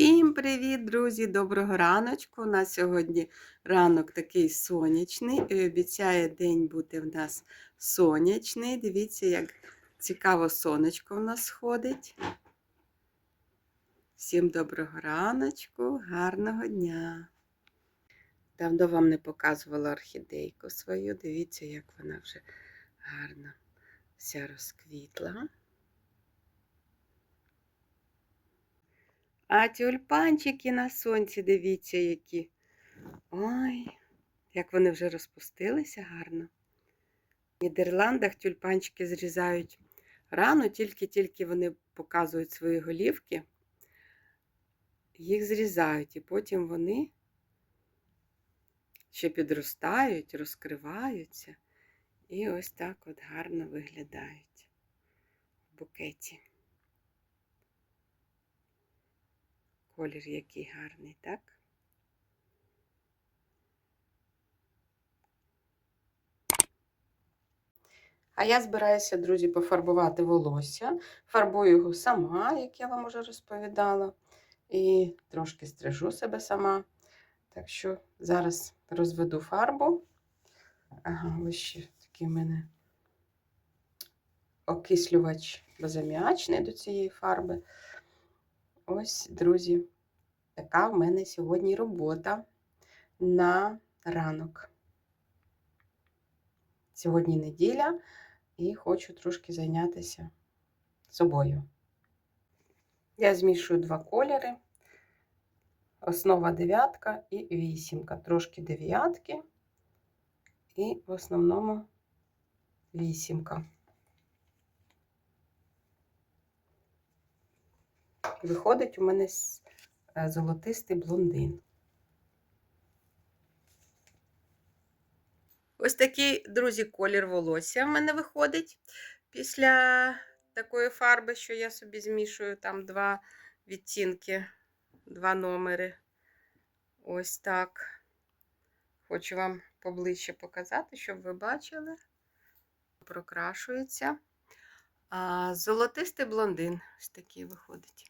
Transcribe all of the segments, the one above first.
Всім привіт, друзі! Доброго раночку. У нас сьогодні ранок такий сонячний. І обіцяє день бути в нас сонячний. Дивіться, як цікаво сонечко в нас сходить. Всім доброго раночку, гарного дня. Давно вам не показувала орхідейку свою. Дивіться, як вона вже гарно вся розквітла. А тюльпанчики на сонці, дивіться, які. Ой, як вони вже розпустилися гарно. В Нідерландах тюльпанчики зрізають рано, тільки-тільки вони показують свої голівки, їх зрізають, і потім вони ще підростають, розкриваються і ось так от гарно виглядають в букеті. Колір який гарний, так? А я збираюся, друзі, пофарбувати волосся. Фарбую його сама, як я вам уже розповідала. І трошки стрижу себе сама. Так що зараз розведу фарбу. Ага, ось ще такий в мене окислювач безаміачний до цієї фарби. Ось, друзі, така в мене сьогодні робота на ранок. Сьогодні неділя і хочу трошки зайнятися собою. Я змішую два кольори. Основа дев'ятка і вісімка. Трошки дев'ятки і в основному вісімка. Виходить у мене золотистий блондин. Ось такий, друзі, колір волосся в мене виходить після такої фарби, що я собі змішую там два відтінки, два номери. Ось так. Хочу вам поближче показати, щоб ви бачили. Прокрашується. А золотистий блондин ось такий виходить.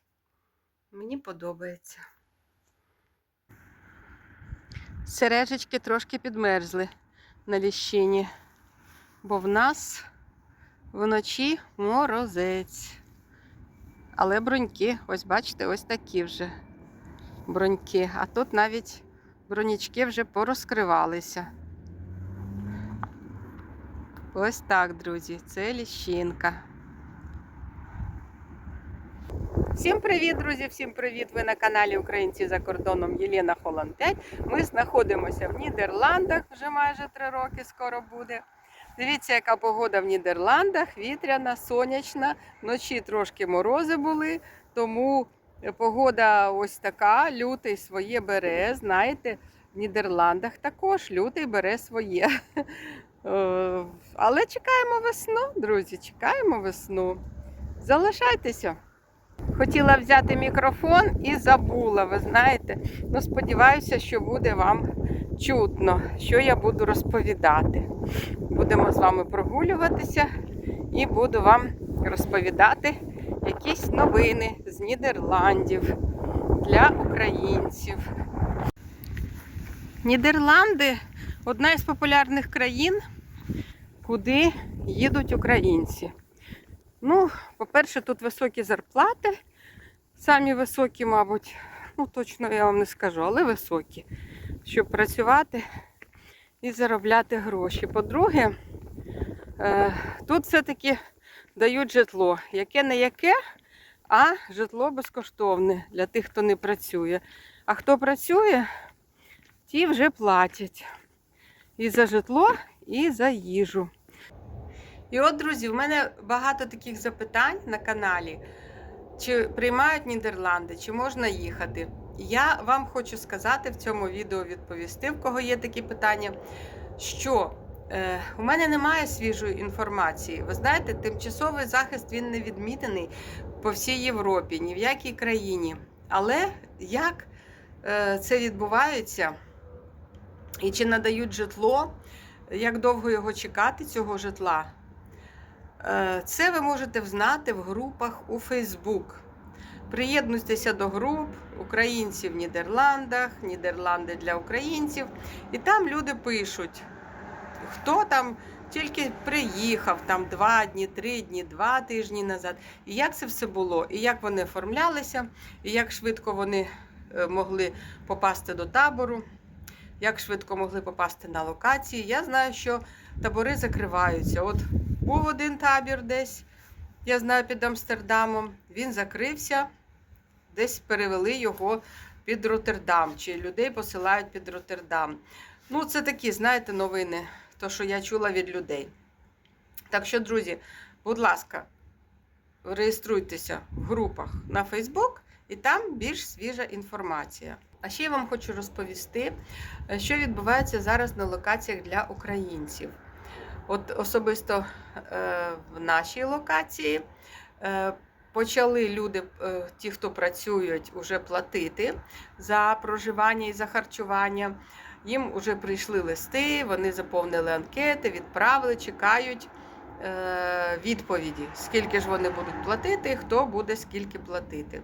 Мені подобається. Сережечки трошки підмерзли на ліщині, бо в нас вночі морозець. Але броньки, ось бачите, ось такі вже броньки. А тут навіть бронячки вже порозкривалися. Ось так, друзі, це ліщинка. Всім привіт, друзі! Всім привіт! Ви на каналі Українці за кордоном Єлена Холланд 5. Ми знаходимося в Нідерландах вже майже три роки скоро буде. Дивіться, яка погода в Нідерландах, вітряна, сонячна, вночі трошки морози були, тому погода ось така, лютий своє бере. Знаєте, в Нідерландах також лютий бере своє. Але чекаємо весну, друзі, чекаємо весну. Залишайтеся. Хотіла взяти мікрофон і забула, ви знаєте. Ну, сподіваюся, що буде вам чутно, що я буду розповідати. Будемо з вами прогулюватися і буду вам розповідати якісь новини з Нідерландів для українців. Нідерланди одна із популярних країн, куди їдуть українці. Ну, по-перше, тут високі зарплати. Самі високі, мабуть, ну точно я вам не скажу, але високі, щоб працювати і заробляти гроші. По-друге, е, тут все-таки дають житло. Яке не яке, а житло безкоштовне для тих, хто не працює. А хто працює, ті вже платять і за житло, і за їжу. І от, друзі, в мене багато таких запитань на каналі. Чи приймають Нідерланди, чи можна їхати? Я вам хочу сказати в цьому відео відповісти, в кого є такі питання, що е, у мене немає свіжої інформації. Ви знаєте, тимчасовий захист він не відмітений по всій Європі, ні в якій країні. Але як е, це відбувається і чи надають житло, як довго його чекати, цього житла? Це ви можете взнати в групах у Facebook. Приєднуйтеся до груп українці в Нідерландах, Нідерланди для українців. І там люди пишуть, хто там тільки приїхав там два дні, три дні, два тижні назад. І як це все було, і як вони оформлялися, і як швидко вони е, могли попасти до табору, як швидко могли попасти на локації. Я знаю, що табори закриваються. От був один табір десь, я знаю, під Амстердамом, він закрився, десь перевели його під Роттердам, чи людей посилають під Роттердам. Ну, це такі, знаєте, новини, то, що я чула від людей. Так що, друзі, будь ласка, реєструйтеся в групах на Фейсбук, і там більш свіжа інформація. А ще я вам хочу розповісти, е, що відбувається зараз на локаціях для українців. От особисто е, в нашій локації е, почали люди, е, ті, хто працюють, уже платити за проживання і за харчування. Їм вже прийшли листи, вони заповнили анкети, відправили, чекають відповіді, скільки ж вони будуть платити, хто буде скільки платити.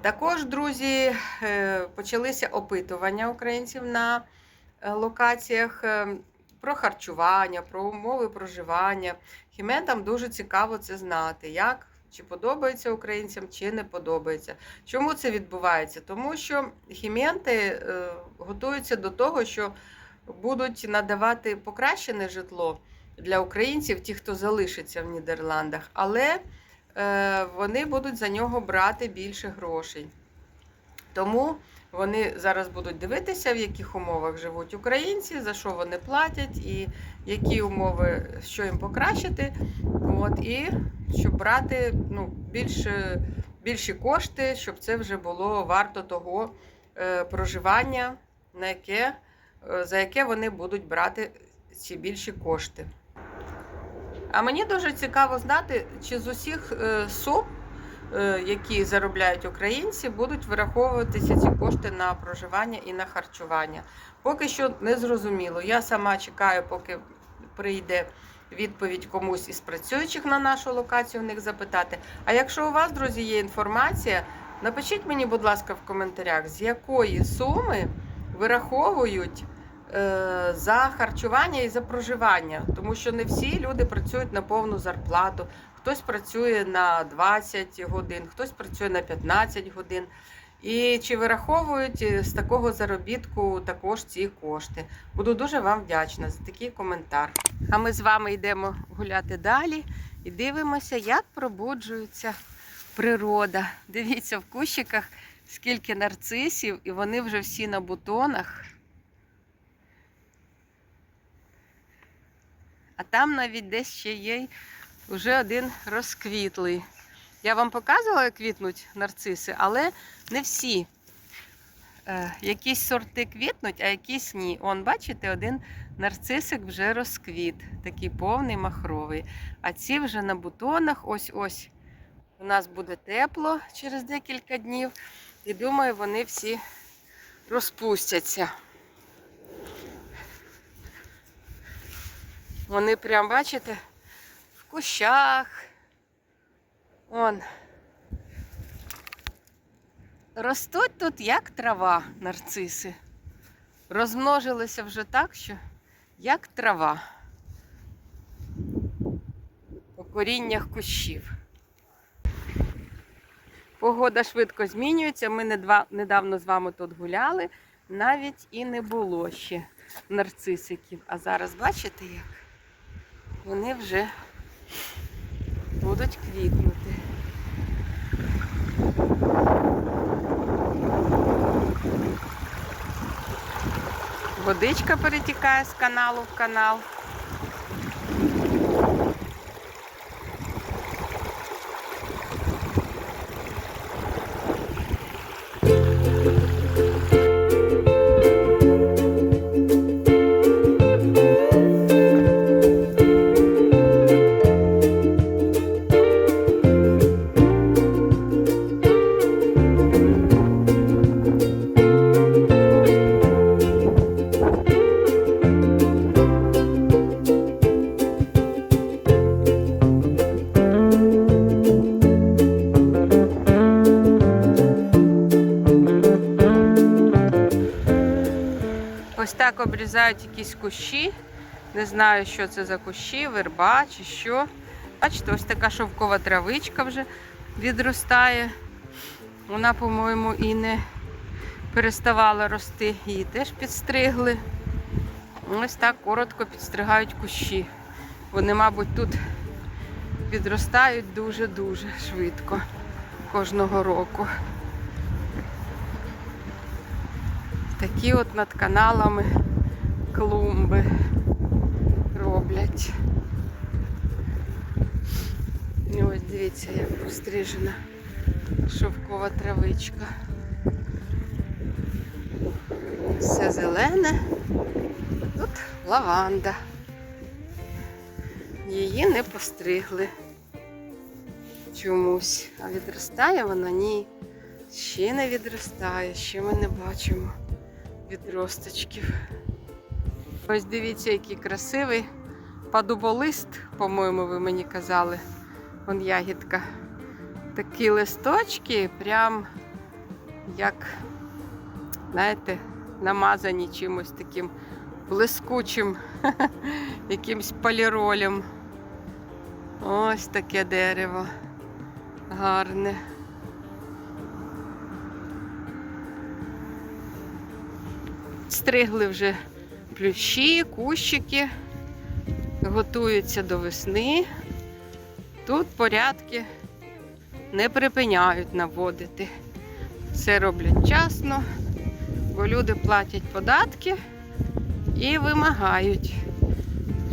Також, друзі, почалися опитування українців на локаціях е, про харчування, про умови проживання. Хіментам дуже цікаво це знати, як чи подобається українцям, чи не подобається. Чому це відбувається? Тому що хіменти е, готуються до того, що будуть надавати покращене житло для українців, ті, хто залишиться в Нідерландах, але е, вони будуть за нього брати більше грошей. Тому вони зараз будуть дивитися, в яких умовах живуть українці, за що вони платять, і які умови, що їм покращити. От, і щоб брати ну, більше, більші кошти, щоб це вже було варто того е, проживання, на яке, е, за яке вони будуть брати ці більші кошти. А мені дуже цікаво знати, чи з усіх е, е, які заробляють українці, будуть вираховуватися ці кошти на проживання і на харчування. Поки що не зрозуміло. Я сама чекаю, поки прийде відповідь комусь із працюючих на нашу локацію, в них запитати. А якщо у вас, друзі, є інформація, напишіть мені, будь ласка, в коментарях, з якої суми вираховують е, за харчування і за проживання, тому що не всі люди працюють на повну зарплату. Хтось працює на 20 годин, хтось працює на 15 годин. І чи вираховують е, з такого заробітку також ці кошти? Буду дуже вам вдячна за такий коментар. А ми з вами йдемо гуляти далі і дивимося, як пробуджується природа. Дивіться, в кущиках скільки нарцисів, і вони вже всі на бутонах. А там навіть десь ще є вже один розквітлий. Я вам показувала, як квітнуть нарциси, але не всі. Е, якісь сорти квітнуть, а якісь ні. Он, бачите, один нарцисик вже розквіт, такий повний махровий. А ці вже на бутонах, ось-ось. У нас буде тепло через декілька днів. І думаю, вони всі розпустяться. Вони прям, бачите, кущах. Он. Ростуть тут як трава нарциси. Розмножилися вже так, що як трава у коріннях кущів. Погода швидко змінюється. Ми недавно з вами тут гуляли, навіть і не було ще нарцисиків. А зараз бачите як? Вони вже будуть квітнути. Водичка перетікає з каналу в канал. Так обрізають якісь кущі. Не знаю, що це за кущі, верба чи що. Бачите, ось така шовкова травичка вже відростає. Вона, по-моєму, і не переставала рости. Її теж підстригли. Ось так коротко підстригають кущі. Вони, мабуть, тут відростають дуже-дуже швидко кожного року. Такі от над каналами клумби роблять. І ось дивіться, як пострижена шовкова травичка. Все зелене. Тут лаванда. Її не постригли чомусь. А відростає вона? Ні. Ще не відростає, ще ми не бачимо відросточків. Ось дивіться, який красивий падуболист, по-моєму, ви мені казали. Вон ягідка. Такі листочки, прям як, знаєте, намазані чимось таким блискучим, якимсь поліролем. Ось таке дерево. Гарне. Стригли вже плющі, кущики, готуються до весни. Тут порядки не припиняють наводити. Все роблять часно, бо люди платять податки і вимагають,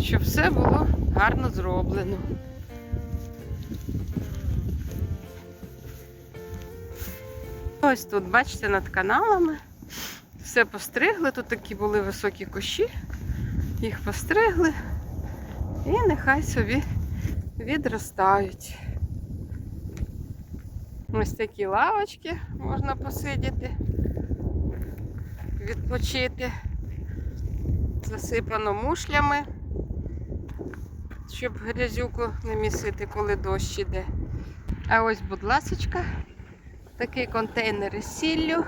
щоб все було гарно зроблено. Ось тут, бачите, над каналами все постригли. Тут такі були високі кущі, їх постригли і нехай собі відростають. Ось такі лавочки можна посидіти, відпочити. Засипано мушлями, щоб грязюку не місити, коли дощ іде. А ось, будь ласочка, такий контейнер із сіллю.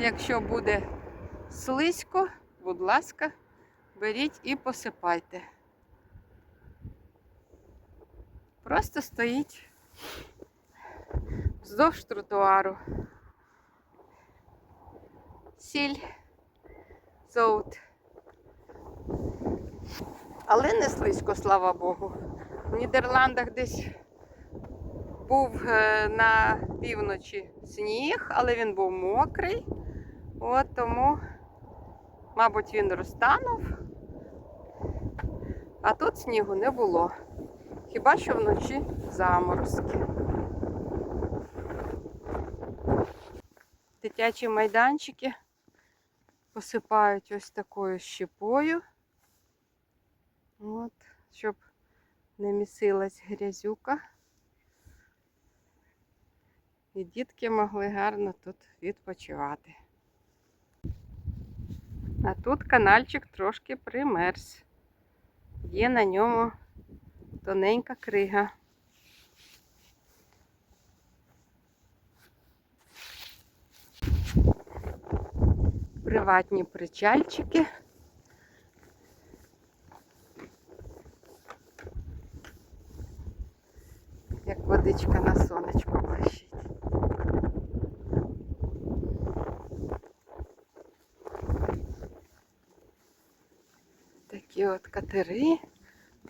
Якщо буде слизько, будь ласка, беріть і посипайте. Просто стоїть вздовж тротуару. Сіль, золот. Але не слизько, слава Богу. В Нідерландах десь був е, на півночі сніг, але він був мокрий. Тому, мабуть, він розтанув. А тут снігу не було. Хіба що вночі заморозки. Дитячі майданчики посипають ось такою щепою. От, щоб не місилась грязюка. І дітки могли гарно тут відпочивати. А тут канальчик трошки примерз. Є на ньому тоненька крига. Приватні причальчики. Як водичка на сонечко Такі от катери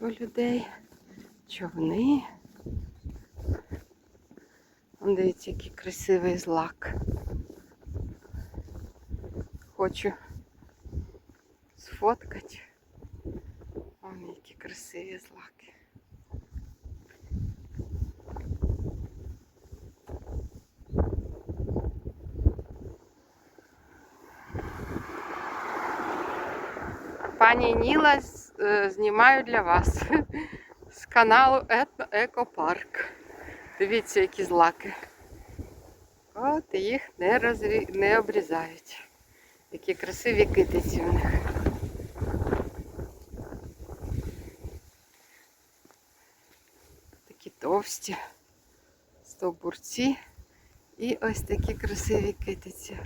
у людей, човни. Вон дивіться, який красивий злак. Хочу сфоткати. Вон які красиві злаки. Пані Ніла е, знімаю для вас з каналу Екопарк. Дивіться, які злаки. От їх не, розрі... не обрізають. Які красиві китиці у них. Такі товсті стовбурці і ось такі красиві китиці.